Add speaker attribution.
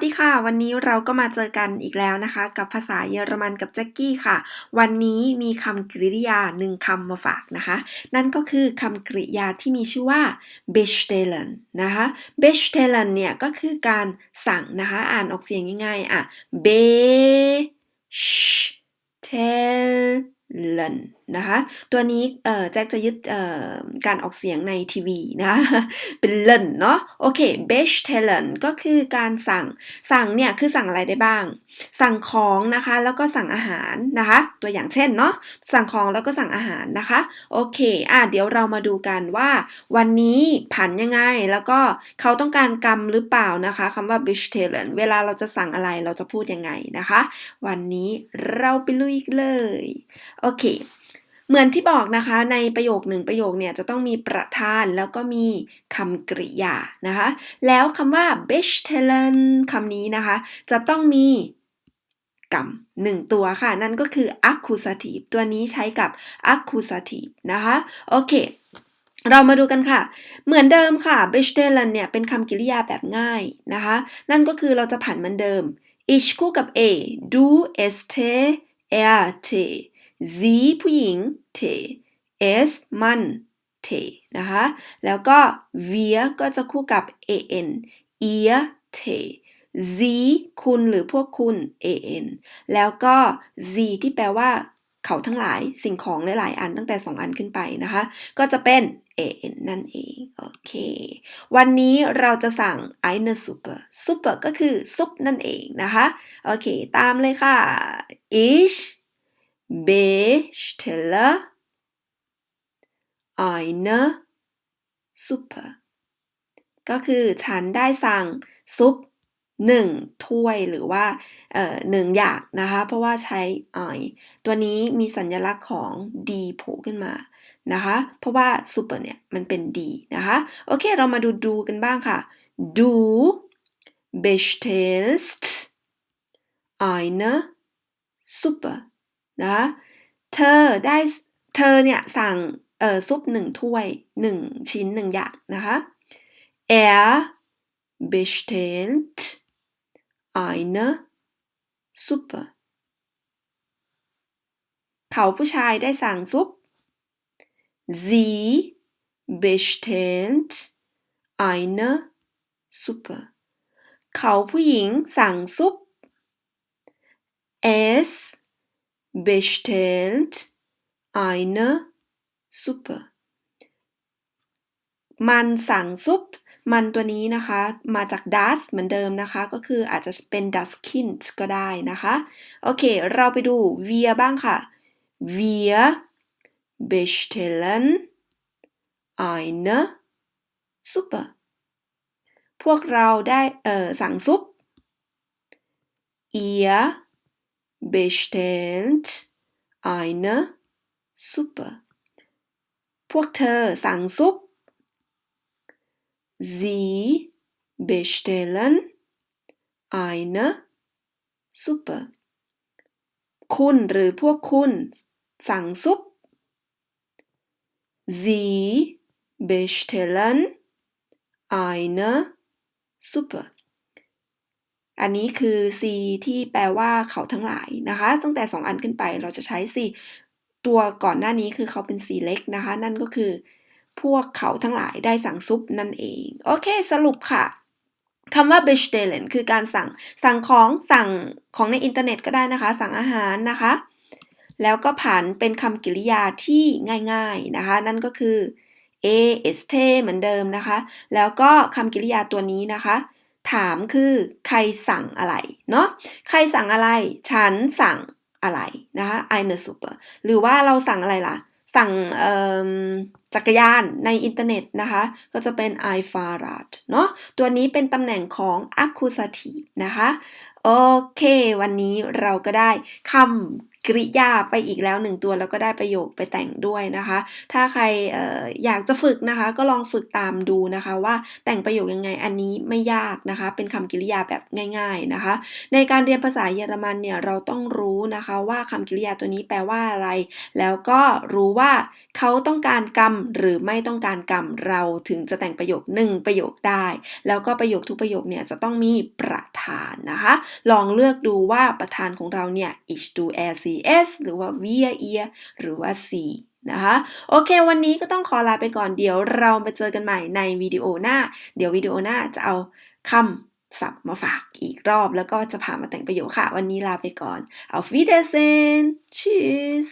Speaker 1: สวัสดีค่ะ วันนี้เราก็มาเจอกันอีกแล้วนะคะ กับภาษาเยอรมันกับแจ็กกี้ค่ะ วันนี้มีคำกริยาหนึ่งคำมาฝากนะคะ นั่นก็คือคำกริยาที่มีชื่อว่า bestellen นะคะ bestellen เนี่ยก็คือการสั่งนะคะ อ่านออกเสียงง่ายๆอะ bestellen นะคะ ตัวนี้แจ็คจะยึดการออกเสียงในทีวีนะคะเป็นเล่นเนาะโอเค bestellen ก็คือการสั่งสั่งเนี่ยคือสั่งอะไรได้บ้าง สั่งของนะคะแล้วก็สั่งอาหารนะคะ ตัวอย่างเช่นเนาะสั่งของแล้วก็สั่งอาหารนะคะโอเคอะเดี๋ยวเรามาดูกันว่า วันนี้ผันยังไงแล้วก็เขาต้องการกรรมหรือเปล่านะคะคำว่า bestellen เวลาเราจะสั่งอะไรเราจะพูดยังไงนะคะ วันนี้เราไปลุยเลยโอเค เหมือนที่บอกนะคะ ในประโยคหนึ่งประโยคเนี่ยจะต้องมีประธานแล้วก็มีคำกริยานะคะ แล้วคำว่า b e s t e l e n คำนี้นะคะ จะต้องมีกรรมหนึ่งตัวค่ะ นั่นก็คือ accusative ตัวนี้ใช้กับ accusative นะคะ โอเค เรามาดูกันค่ะ เหมือนเดิมค่ะ b e s t e l e n เนี่ยเป็นคำกริยาแบบง่ายนะคะ นั่นก็คือเราจะผันเหมือนเดิม ich คู่กับ a du est er t sie ผู้หญิง t es มัน t นะคะ แล้วก็ wir ก็จะคู่กับ an ihr t sie คุณหรือพวกคุณ an แล้วก็ sie ที่แปลว่าเขาทั้งหลายสิ่งของหลายๆอันตั้งแต่ 2 อันขึ้นไปนะคะ ก็จะเป็น an นั่นเอง โอเค วันนี้เราจะสั่ง eine Suppe Suppe ก็คือซุปนั่นเองนะคะ โอเค ตามเลยค่ะ ich bestelle eine Suppe ก็คือฉันได้สั่งซุปหนึ่งถ้วยหรือว่าเอ่อหนึ่งอย่างนะคะ เพราะว่าใช้ I ตัวนี้มีสัญลักษณ์ของ D โผล่ขึ้นมานะคะ เพราะว่า super เนี่ย มันเป็น D นะคะ โอเค เรามาดูดูกันบ้างค่ะ du bestellst eine Suppe นะเธอได้เธอเนี่ยสั่งเอ่อซุปหนึ่งถ้วยหนึ่งชิ้นหนึ่งอย่างนะคะ er bestellt eine Suppe เขาผู้ชายได้สั่งซุป sie bestellt eine Suppe เขาผู้หญิงสั่งซุป es bestellt eine Suppe มันสั่งซุป มันตัวนี้นะคะ มาจาก das เหมือนเดิมนะคะ ก็คืออาจจะเป็น das Kind ก็ได้นะคะ โอเค เราไปดู wir บ้างค่ะ wir bestellen eine Suppe พวกเราได้เออสั่งซุป ihr bestellt eine Suppe พวกเธอสั่งซุป Sie bestellen eine Suppe คุณหรือพวกคุณสั่งซุป Sie bestellen eine Suppe อันนี้คือ C ที่แปลว่าเขาทั้งหลายนะคะ ตั้งแต่ 2 อันขึ้นไปเราจะใช้ C ตัวก่อนหน้านี้คือเขาเป็น C เล็กนะคะ นั่นก็คือ พวกเขาทั้งหลายได้สั่งซุปนั่นเอง โอเค สรุปค่ะคำว่า bestellen คือการสั่ง สั่งของ สั่งของในอินเทอร์เน็ตก็ได้นะคะ สั่งอาหารนะคะ แล้วก็ผ่านเป็นคำกริยาที่ง่ายๆนะคะ นั่นก็คือ a s t เหมือนเดิมนะคะ แล้วก็คำกริยาตัวนี้นะคะ ถามคือใครสั่งอะไรเนาะใครสั่งอะไร ฉันสั่งอะไรนะคะ eine Suppe หรือว่าเราสั่งอะไรล่ะ สั่งจักรยานในอินเทอร์เน็ตนะคะ ก็จะเป็น i farad เนาะตัวนี้เป็นตำแหน่งของ accusative นะคะ โอเค วันนี้เราก็ได้คำ กริยาไปอีกแล้วหนึ่งตัวแล้วก็ได้ประโยคไปแต่งด้วยนะคะ ถ้าใครอออยากจะฝึกนะคะ ก็ลองฝึกตามดูนะคะว่าแต่งประโยคยังไงอันนี้ไม่ยากนะคะ เป็นคำกริยาแบบง่าย ๆนะคะ ในการเรียนภาษาเยอรมันเนี่ยเราต้องรู้นะคะว่าคำกริยาตัวนี้แปลว่าอะไร แล้วก็รู้ว่าเขาต้องการกรรมหรือไม่ต้องการกรรมเราถึงจะแต่งประโยคหนึ่งประโยคได้ แล้วก็ประโยคทุกประโยคเนี่ยจะต้องมีประธานนะคะ ลองเลือกดูว่าประธานของเราเนี่ย ich du er sie es หรือว่า wir ihr หรือว่า sie นะคะโอเค วันนี้ก็ต้องขอลาไปก่อนเดี๋ยวเราไปเจอกันใหม่ในวิดีโอหน้า เดี๋ยววิดีโอหน้าจะเอาคำศัพท์มาฝากอีกรอบ แล้วก็จะพามาแต่งประโยคค่ะ วันนี้ลาไปก่อน auf Wiedersehen tschüss